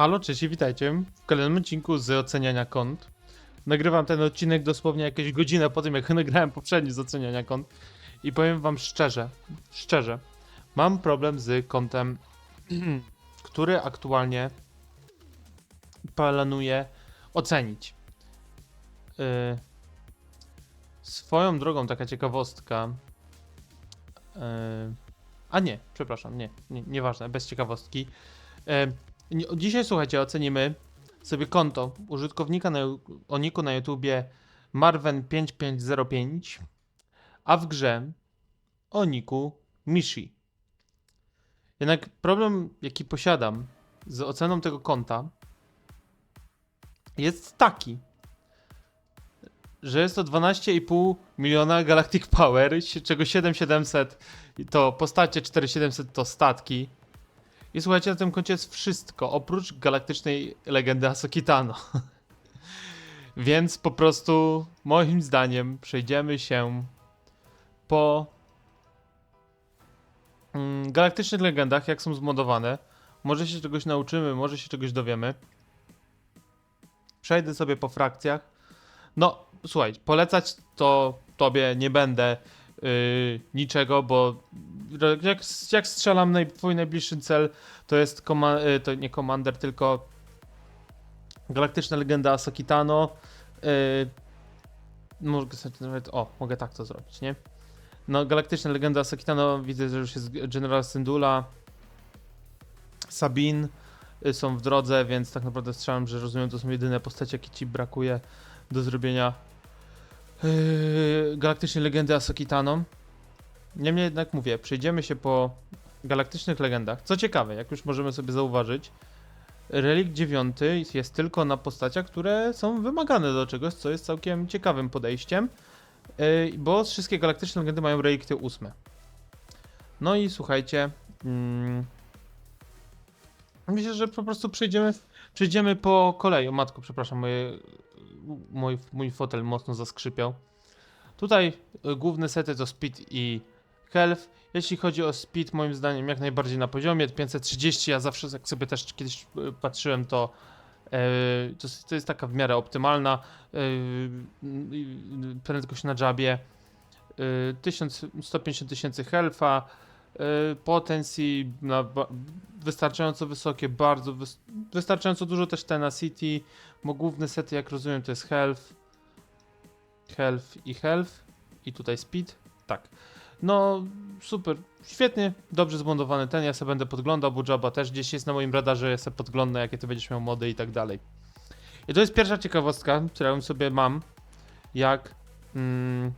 Halo, cześć witajcie w kolejnym odcinku z oceniania kont. Nagrywam ten odcinek dosłownie jakieś godzinę po tym, jak nagrałem poprzedni z oceniania kont. I powiem wam szczerze, szczerze, mam problem z kontem, który aktualnie planuję ocenić. Yy, swoją drogą taka ciekawostka. Yy, a nie, przepraszam, nie, nie, nieważne, bez ciekawostki. Yy, Dzisiaj słuchajcie, ocenimy sobie konto użytkownika na, o niku na YouTubie Marven5505, a w grze o niku Mishi. Jednak problem, jaki posiadam z oceną tego konta, jest taki, że jest to 12,5 miliona Galactic Power, czego 7700 to postacie, 4700 to statki. I słuchajcie, na tym koncie jest wszystko, oprócz galaktycznej legendy Asokitano. Więc po prostu, moim zdaniem, przejdziemy się po mm, galaktycznych legendach, jak są zmodowane. Może się czegoś nauczymy, może się czegoś dowiemy. Przejdę sobie po frakcjach. No, słuchaj, polecać to tobie nie będę yy, niczego, bo jak, jak strzelam naj, twój najbliższy cel, to jest koma- y, to nie Commander, tylko Galaktyczna Legenda Asokitano. Y, mogę nawet, o, mogę tak to zrobić, nie? No, Galaktyczna Legenda Asokitano, widzę, że już jest General Syndula, Sabin y, są w drodze, więc tak naprawdę strzelam, że rozumiem, to są jedyne postacie, jakie ci brakuje do zrobienia yy, Galaktycznej Legendy Asokitano. Niemniej jednak mówię, przejdziemy się po galaktycznych legendach. Co ciekawe, jak już możemy sobie zauważyć, Relik 9 jest tylko na postaciach, które są wymagane do czegoś, co jest całkiem ciekawym podejściem, yy, bo wszystkie galaktyczne legendy mają relikty 8. No i słuchajcie, mm, myślę, że po prostu przejdziemy, przejdziemy po kolei. O matko, przepraszam, moje, mój, mój fotel mocno zaskrzypiał. Tutaj y, główne sety to Speed i Health. Jeśli chodzi o Speed, moim zdaniem jak najbardziej na poziomie 530. Ja zawsze jak sobie też kiedyś y, patrzyłem, to e, to, to jest taka w miarę optymalna y, prędkość na jabie. Y, 1000 150 tysięcy health'a, y, potencji na wystarczająco wysokie, bardzo wys- wystarczająco dużo też tenacity, bo główne sety jak rozumiem to jest health, health i health. I tutaj speed, tak. No super, świetnie, dobrze zmontowany ten, ja sobie będę podglądał, bo Jabba też gdzieś jest na moim radarze, ja sobie podglądam jakie ty będziesz miał mody i tak dalej. I to jest pierwsza ciekawostka, którą sobie mam, jak mm,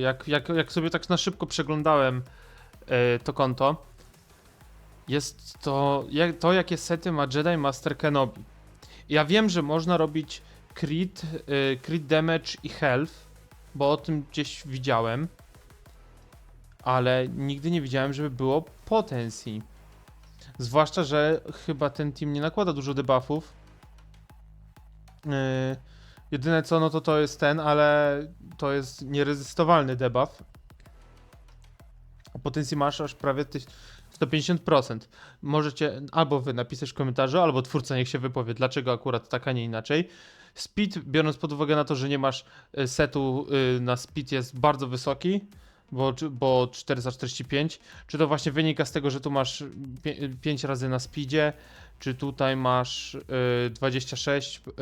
jak, jak, jak sobie tak na szybko przeglądałem yy, to konto, jest to, jak, to jakie sety ma Jedi Master Kenobi. Ja wiem, że można robić crit, yy, crit damage i health, bo o tym gdzieś widziałem, ale nigdy nie widziałem, żeby było potencji. Zwłaszcza, że chyba ten team nie nakłada dużo debuffów. Yy, jedyne co, no to to jest ten, ale to jest nierezystowalny debuff. Potencji masz aż prawie tyś- 150%. Możecie albo wy napisać w komentarzu, albo twórca niech się wypowie, dlaczego akurat tak, a nie inaczej. Speed, biorąc pod uwagę na to, że nie masz y, setu y, na speed jest bardzo wysoki, bo, bo 445. Czy to właśnie wynika z tego, że tu masz 5 razy na speedzie, czy tutaj masz y, 26 y,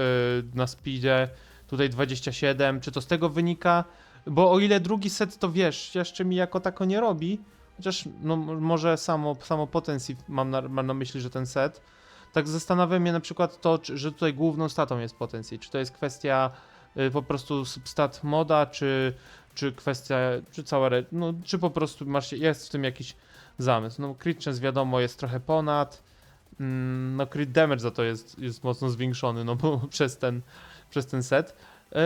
na speedzie, tutaj 27, czy to z tego wynika? Bo o ile drugi set to wiesz, jeszcze mi jako tako nie robi, chociaż no może samo, samo potencji mam na, mam na myśli, że ten set, tak zastanawia mnie na przykład to, czy, że tutaj główną statą jest potencji, czy to jest kwestia y, po prostu substat moda, czy, czy kwestia, czy cała, no czy po prostu masz, jest w tym jakiś zamysł. No crit chance wiadomo jest trochę ponad, mm, no crit damage za to jest, jest mocno zwiększony, no bo przez ten, przez ten set. Yy,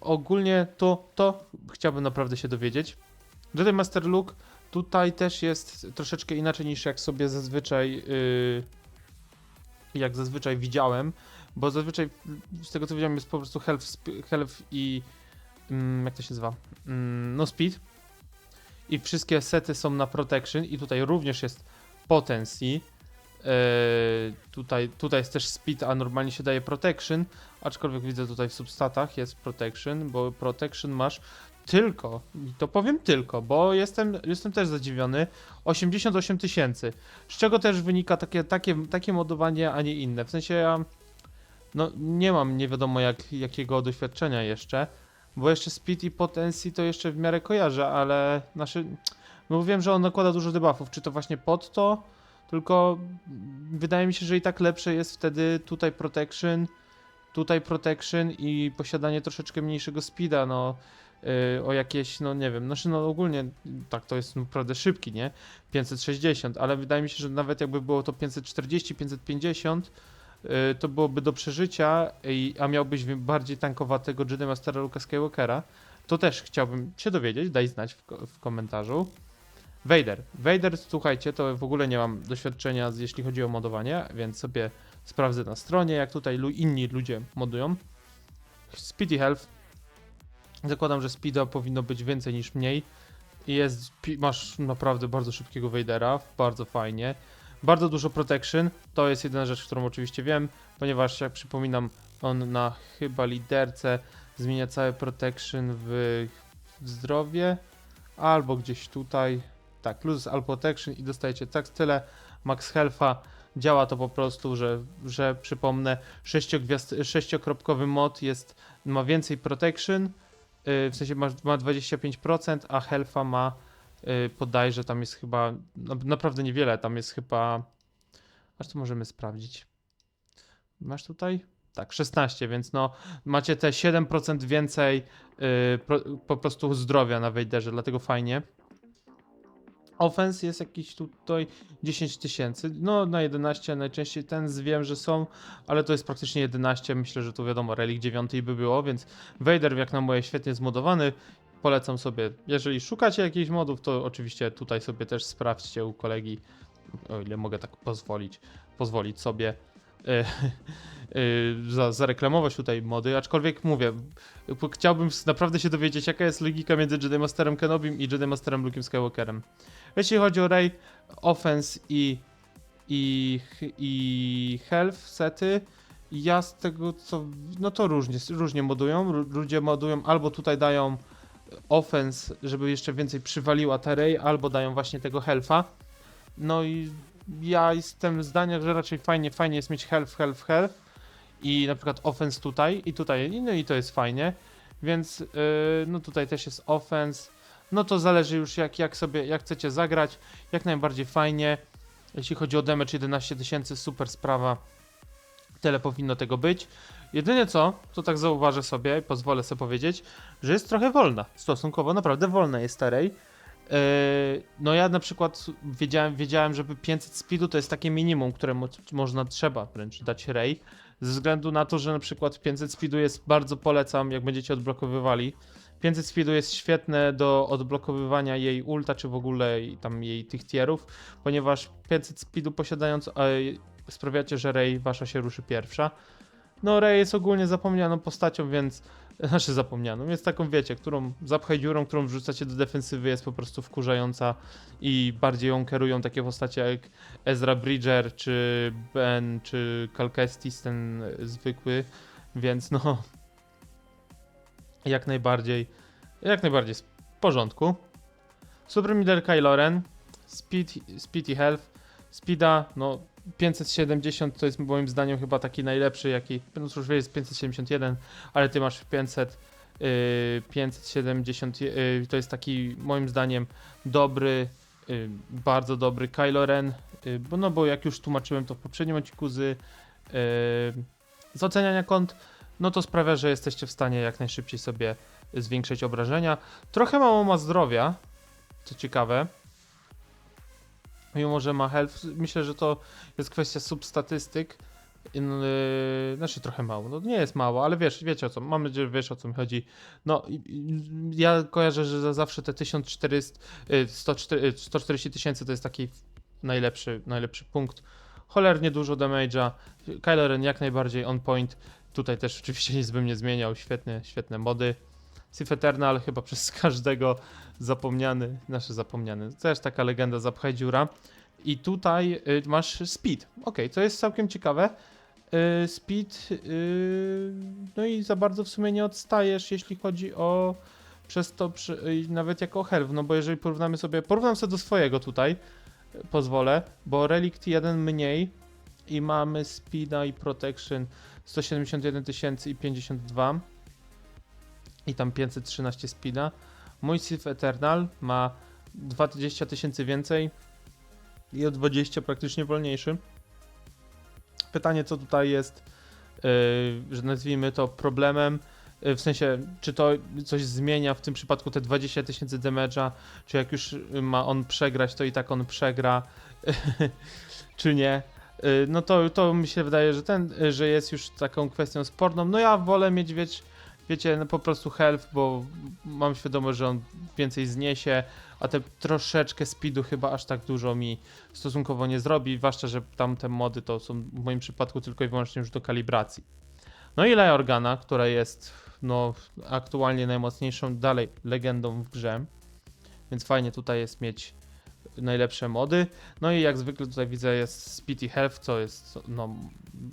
ogólnie to, to chciałbym naprawdę się dowiedzieć. Jedi Master Look tutaj też jest troszeczkę inaczej niż jak sobie zazwyczaj yy, jak zazwyczaj widziałem, bo zazwyczaj z tego co widziałem jest po prostu health, health i jak to się nazywa? Mm, no speed. I wszystkie sety są na protection. I tutaj również jest potencji tutaj, tutaj jest też speed, a normalnie się daje protection, aczkolwiek widzę tutaj w substatach jest protection, bo protection masz tylko, i to powiem tylko, bo jestem, jestem też zadziwiony, 88 tysięcy, z czego też wynika takie, takie, takie modowanie, a nie inne, w sensie ja no, nie mam nie wiadomo jak, jakiego doświadczenia jeszcze, bo jeszcze speed i potencji to jeszcze w miarę kojarzę, ale nasze, no wiem, że on nakłada dużo debuffów, czy to właśnie pod to, tylko wydaje mi się, że i tak lepsze jest wtedy tutaj protection, tutaj protection i posiadanie troszeczkę mniejszego speeda, no yy, o jakieś, no nie wiem, znaczy no ogólnie tak to jest naprawdę szybki, nie? 560, ale wydaje mi się, że nawet jakby było to 540, 550, yy, to byłoby do przeżycia, a miałbyś bardziej tankowatego Jedi Mastera Luka Skywalkera, to też chciałbym się dowiedzieć, daj znać w, w komentarzu. Vader. Vader, słuchajcie, to w ogóle nie mam doświadczenia, jeśli chodzi o modowanie, więc sobie sprawdzę na stronie, jak tutaj inni ludzie modują. Speedy Health. Zakładam, że speeda powinno być więcej niż mniej. Jest, masz naprawdę bardzo szybkiego Vadera, bardzo fajnie. Bardzo dużo protection, to jest jedyna rzecz, którą oczywiście wiem, ponieważ jak przypominam, on na chyba liderce zmienia całe protection w, zdrowie, albo gdzieś tutaj, tak, lose all protection i dostajecie tak tyle max health'a. Działa to po prostu, że, że przypomnę, sześciogwiazd, sześciokropkowy mod jest, ma więcej protection, yy, w sensie ma, ma 25%, a health'a ma podajże, tam jest chyba, no, naprawdę niewiele, tam jest chyba, aż to możemy sprawdzić. Masz tutaj? Tak, 16, więc no macie te 7% więcej pro, po prostu zdrowia na Wejderze, dlatego fajnie. Offense jest jakiś tutaj 10 tysięcy, no na 11 najczęściej ten wiem, że są, ale to jest praktycznie 11, myślę, że tu wiadomo, Relic 9 by było, więc Vader jak na moje świetnie zmodowany, polecam sobie, jeżeli szukacie jakichś modów, to oczywiście tutaj sobie też sprawdźcie u kolegi, o ile mogę tak pozwolić, pozwolić sobie e, e, za, zareklamować tutaj mody, aczkolwiek mówię, chciałbym naprawdę się dowiedzieć, jaka jest logika między Jedi Masterem Kenobim i Jedi Masterem Luke'em Skywalkerem. Jeśli chodzi o Ray, Offense i, i, i Health sety, ja z tego co, no to różnie, różnie modują, Lu- ludzie modują albo tutaj dają Offense, żeby jeszcze więcej przywaliła Ray, albo dają właśnie tego Health'a. No i ja jestem zdania, że raczej fajnie, fajnie jest mieć health, health, health i na przykład offense tutaj i tutaj, no i to jest fajnie, więc yy, no tutaj też jest offense, no to zależy już jak, jak sobie, jak chcecie zagrać, jak najbardziej fajnie, jeśli chodzi o damage 11 tysięcy, super sprawa, tyle powinno tego być. Jedynie co, to tak zauważę sobie, pozwolę sobie powiedzieć, że jest trochę wolna, stosunkowo naprawdę wolna jest ta Rey. Yy, no ja na przykład wiedziałem, wiedziałem, żeby 500 speedu to jest takie minimum, które mo można, trzeba wręcz dać Ray, ze względu na to, że na przykład 500 speedu jest, bardzo polecam, jak będziecie odblokowywali. 500 speedu jest świetne do odblokowywania jej ulta, czy w ogóle i tam jej tych tierów, ponieważ 500 speedu posiadając sprawiacie, że Ray wasza się ruszy pierwsza. No Ray jest ogólnie zapomnianą postacią, więc znaczy zapomnianą, jest taką wiecie, którą zapchaj dziurą, którą wrzucacie do defensywy jest po prostu wkurzająca i bardziej ją kierują takie postacie jak Ezra Bridger, czy Ben, czy Cal Kestis, ten zwykły, więc no jak najbardziej, jak najbardziej w porządku. Super Middle Kylo Ren, Speed, speed Health, Speeda, no 570 to jest moim zdaniem chyba taki najlepszy, jaki, no cóż, jest 571, ale ty masz 500, yy, 570, yy, to jest taki moim zdaniem dobry, yy, bardzo dobry Kylo Ren, bo no bo jak już tłumaczyłem to w poprzednim odcinku z, z oceniania kont, no to sprawia, że jesteście w stanie jak najszybciej sobie zwiększyć obrażenia. Trochę mało ma zdrowia, co ciekawe. Mimo, że ma health, myślę, że to jest kwestia substatystyk. Yy, znaczy trochę mało, no nie jest mało, ale wiesz, wiecie o co, mam nadzieję, że wiesz o co mi chodzi. No, ja kojarzę, że za zawsze te 1400, yy, 104 yy, 140 tysięcy to jest taki najlepszy, najlepszy punkt. Cholernie dużo damage'a. Kylo Ren jak najbardziej on point. Tutaj też oczywiście nic bym nie zmieniał. Świetne, świetne mody. Sith Eternal chyba przez każdego zapomniany, nasze zapomniany. Też taka legenda zapchaj dziura. I tutaj y, masz speed. Ok, co jest całkiem ciekawe. Y, speed, y, no i za bardzo w sumie nie odstajesz, jeśli chodzi o przez to, przy, y, nawet jako health, no bo jeżeli porównamy sobie, porównam sobie do swojego tutaj, y, pozwolę, bo relikt jeden mniej i mamy speeda i protection 171 tysięcy i 52 i tam 513 speeda. Mój Sith Eternal ma 20 tysięcy więcej i o 20 praktycznie wolniejszy. Pytanie, co tutaj jest, yy, że nazwijmy to problemem, yy, w sensie, czy to coś zmienia w tym przypadku te 20 tysięcy damage'a, czy jak już ma on przegrać, to i tak on przegra, czy nie. Yy, No to, to mi się wydaje, że ten, yy, że jest już taką kwestią sporną. No ja wolę mieć, wieć, wiecie, no po prostu health, bo mam świadomość, że on więcej zniesie, a te troszeczkę speedu chyba aż tak dużo mi stosunkowo nie zrobi, zwłaszcza, że tamte mody to są w moim przypadku tylko i wyłącznie już do kalibracji. No i Leia Organa, która jest no aktualnie najmocniejszą dalej legendą w grze, więc fajnie tutaj jest mieć najlepsze mody. No i jak zwykle tutaj widzę jest Speed i Health, co jest no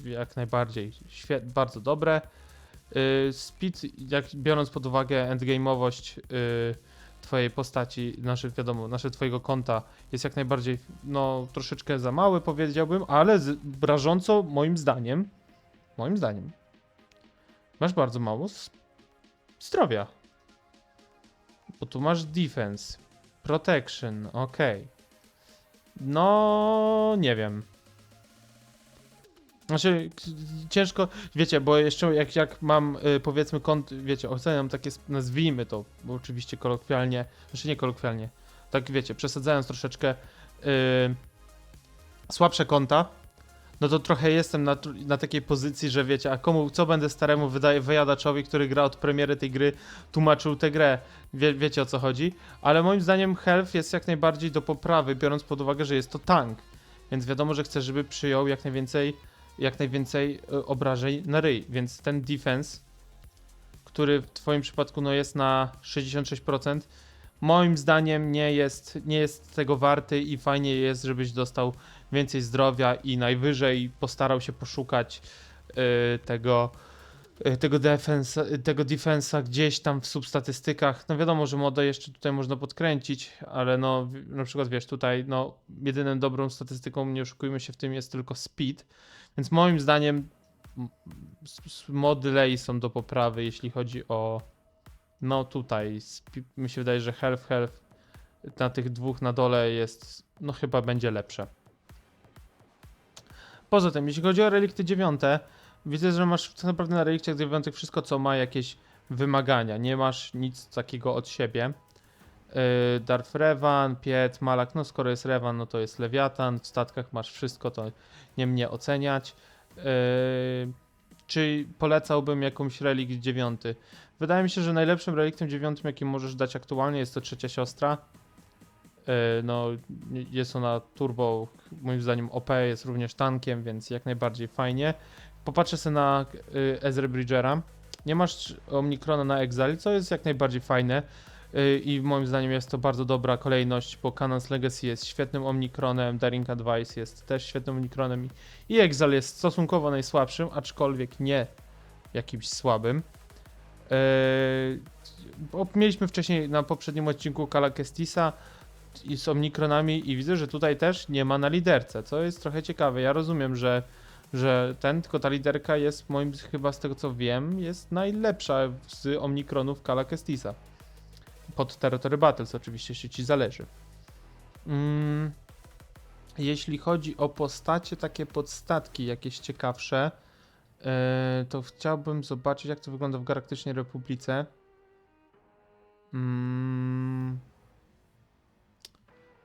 jak najbardziej bardzo dobre. Yy, Speed, jak biorąc pod uwagę endgame'owość yy, twojej postaci, naszych wiadomo, nasze twojego konta jest jak najbardziej, no troszeczkę za mały powiedziałbym, ale z, rażąco moim zdaniem, moim zdaniem, masz bardzo mało zdrowia. Bo tu masz defense, protection, ok. No, nie wiem. Znaczy, ciężko, wiecie, bo jeszcze jak, jak mam, y, powiedzmy, kont, wiecie, oceniam takie, nazwijmy to, bo oczywiście kolokwialnie, znaczy nie kolokwialnie, tak wiecie, przesadzając troszeczkę, y, słabsze konta, no to trochę jestem na, na takiej pozycji, że wiecie, a komu, co będę staremu wydaje wyjadaczowi, który gra od premiery tej gry, tłumaczył tę grę, Wie, wiecie o co chodzi, ale moim zdaniem health jest jak najbardziej do poprawy, biorąc pod uwagę, że jest to tank, więc wiadomo, że chcę, żeby przyjął jak najwięcej jak najwięcej y, obrażeń na ryj, więc ten defense, który w twoim przypadku no, jest na 66%, moim zdaniem nie jest, nie jest tego warty i fajnie jest, żebyś dostał więcej zdrowia i najwyżej postarał się poszukać y, tego y, tego defensa, tego defensa gdzieś tam w substatystykach. No wiadomo, że modę jeszcze tutaj można podkręcić, ale no na przykład wiesz, tutaj no jedyną dobrą statystyką, nie oszukujmy się w tym, jest tylko speed. Więc moim zdaniem m- s- s- mody Lei są do poprawy, jeśli chodzi o no tutaj, mi się wydaje, że health health na tych dwóch na dole jest, no chyba będzie lepsze. Poza tym, jeśli chodzi o relikty dziewiąte, widzę, że masz tak naprawdę na relikciach dziewiątych wszystko, co ma jakieś wymagania. Nie masz nic takiego od siebie. Yy, Darth Revan, Piet, Malak, no skoro jest Revan, no to jest Lewiatan, w statkach masz wszystko, to nie mnie oceniać. Yy, czy polecałbym jakąś relikt dziewiąty? Wydaje mi się, że najlepszym reliktem dziewiątym, jakim możesz dać aktualnie, jest to trzecia siostra. Yy, no, jest ona turbo, moim zdaniem OP, jest również tankiem, więc jak najbardziej fajnie. Popatrzę sobie na Ezra Bridgera. Nie masz Omnikrona na Exile, co jest jak najbardziej fajne. Yy, I moim zdaniem jest to bardzo dobra kolejność, bo Canon's Legacy jest świetnym Omnikronem, Daring Advice jest też świetnym Omnikronem i- Exile jest stosunkowo najsłabszym, aczkolwiek nie jakimś słabym. Bo mieliśmy wcześniej na poprzednim odcinku Kala Kestisa i z Omnikronami i widzę, że tutaj też nie ma na liderce, co jest trochę ciekawe. Ja rozumiem, że, że ten, tylko ta liderka jest moim chyba z tego co wiem, jest najlepsza z Omnikronów Kala Kestisa. Pod Territory Battles oczywiście, jeśli ci zależy. Mm, jeśli chodzi o postacie, takie podstatki jakieś ciekawsze, e, to chciałbym zobaczyć, jak to wygląda w Galaktycznej Republice. Mm,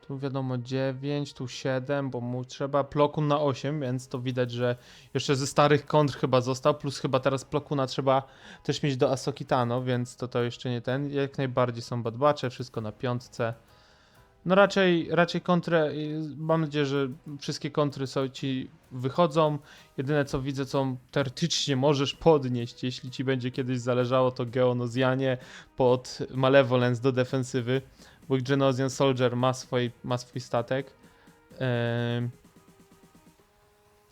tu wiadomo 9, tu 7, bo mu trzeba Plokun na 8, więc to widać, że jeszcze ze starych kontr chyba został, plus chyba teraz Plokuna trzeba też mieć do Asokitano, więc to to jeszcze nie ten. Jak najbardziej są badbacze, wszystko na piątce. No raczej, raczej kontrę, mam nadzieję, że wszystkie kontry są ci wychodzą. Jedyne co widzę, co teoretycznie możesz podnieść, jeśli ci będzie kiedyś zależało, to Geonozjanie pod Malevolence do defensywy, bo Genosian Soldier ma swój, ma swój statek.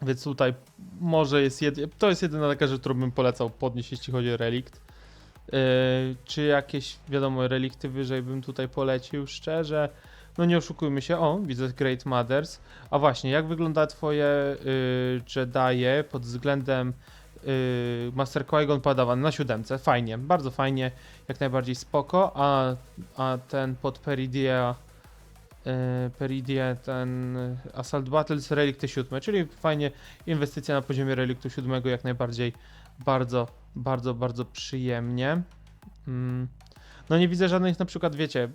Więc tutaj może jest jed... to jest jedyna taka rzecz, którą bym polecał podnieść, jeśli chodzi o relikt. Czy jakieś, wiadomo, relikty wyżej bym tutaj polecił, szczerze. No nie oszukujmy się, o, widzę Great Mothers. A właśnie, jak wygląda twoje yy, Jedi pod względem yy, Master Qui-Gon Padawan na siódemce? Fajnie, bardzo fajnie, jak najbardziej spoko, a, a ten pod Peridia yy, Peridia, ten Assault Battles, relikty siódme, czyli fajnie, inwestycja na poziomie reliktu siódmego jak najbardziej bardzo, bardzo, bardzo przyjemnie. Mm. No nie widzę żadnych na przykład, wiecie,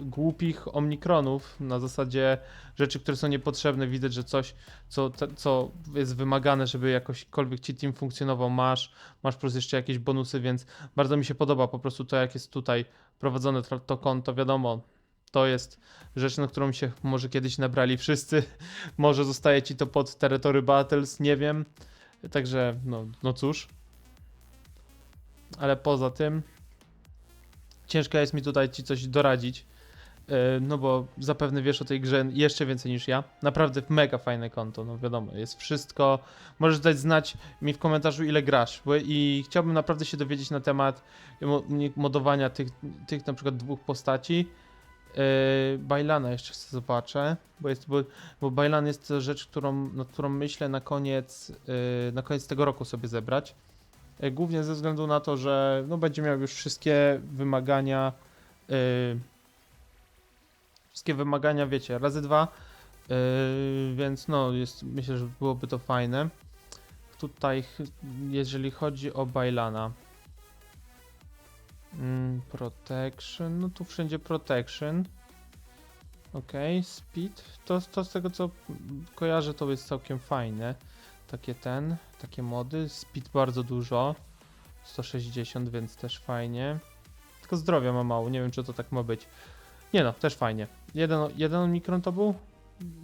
głupich omnikronów na zasadzie rzeczy, które są niepotrzebne. Widać, że coś, co, co jest wymagane, żeby jakośkolwiek ci team funkcjonował, masz. Masz plus jeszcze jakieś bonusy, więc bardzo mi się podoba po prostu to, jak jest tutaj prowadzone to, to konto. Wiadomo, to jest rzecz, na którą się może kiedyś nabrali wszyscy. może zostaje ci to pod Territory Battles, nie wiem. Także, no, no cóż. Ale poza tym, ciężko jest mi tutaj ci coś doradzić. yy, No bo zapewne wiesz o tej grze jeszcze więcej niż ja. Naprawdę mega fajne konto, no wiadomo, jest wszystko. Możesz dać znać mi w komentarzu ile grasz, bo i chciałbym naprawdę się dowiedzieć na temat mo- modowania tych, tych na przykład dwóch postaci. Yy, Bajlana jeszcze chcę zobaczę, bo, jest, bo, bo Bajlan jest rzecz, którą, nad którą myślę na koniec, yy, na koniec tego roku sobie zebrać. Yy, Głównie ze względu na to, że no, będzie miał już wszystkie wymagania, yy, wszystkie wymagania, wiecie, razy dwa, yy, więc no, jest, myślę, że byłoby to fajne. Tutaj, jeżeli chodzi o Bajlana, Mm, protection, no tu wszędzie protection. Ok, speed. To, to z tego co kojarzę, to jest całkiem fajne. Takie ten, takie mody. Speed bardzo dużo. 160, więc też fajnie. Tylko zdrowia ma mało, nie wiem czy to tak ma być. Nie no, też fajnie. Jeden, jeden mikron to był?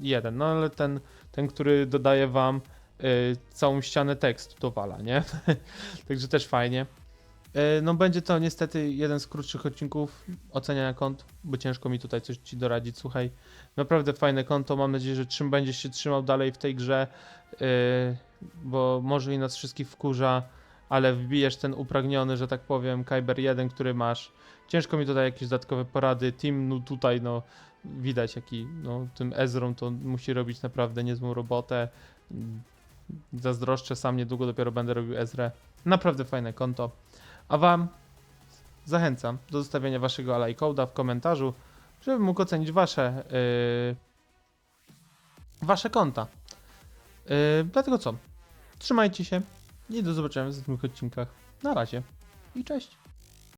Jeden, no ale ten, ten który dodaje wam y, całą ścianę tekstu dowala, nie? Także też fajnie. E, No będzie to niestety jeden z krótszych odcinków oceniania kont, bo ciężko mi tutaj coś ci doradzić. Słuchaj, naprawdę fajne konto. Mam nadzieję, że czym będziesz się trzymał dalej w tej grze, yy, bo może i nas wszystkich wkurza, ale wbijesz ten upragniony, że tak powiem, Kyber 1, który masz. Ciężko mi tutaj jakieś dodatkowe porady. Team no tutaj no widać jaki no tym Ezrą to musi robić naprawdę niezłą robotę. Zazdroszczę, sam niedługo dopiero będę robił Ezrę. Naprawdę fajne konto. A Wam zachęcam do zostawienia Waszego code'a w komentarzu, żebym mógł ocenić Wasze, yy, wasze konta. Yy, dlatego co? Trzymajcie się i do zobaczenia w następnych odcinkach. Na razie i cześć.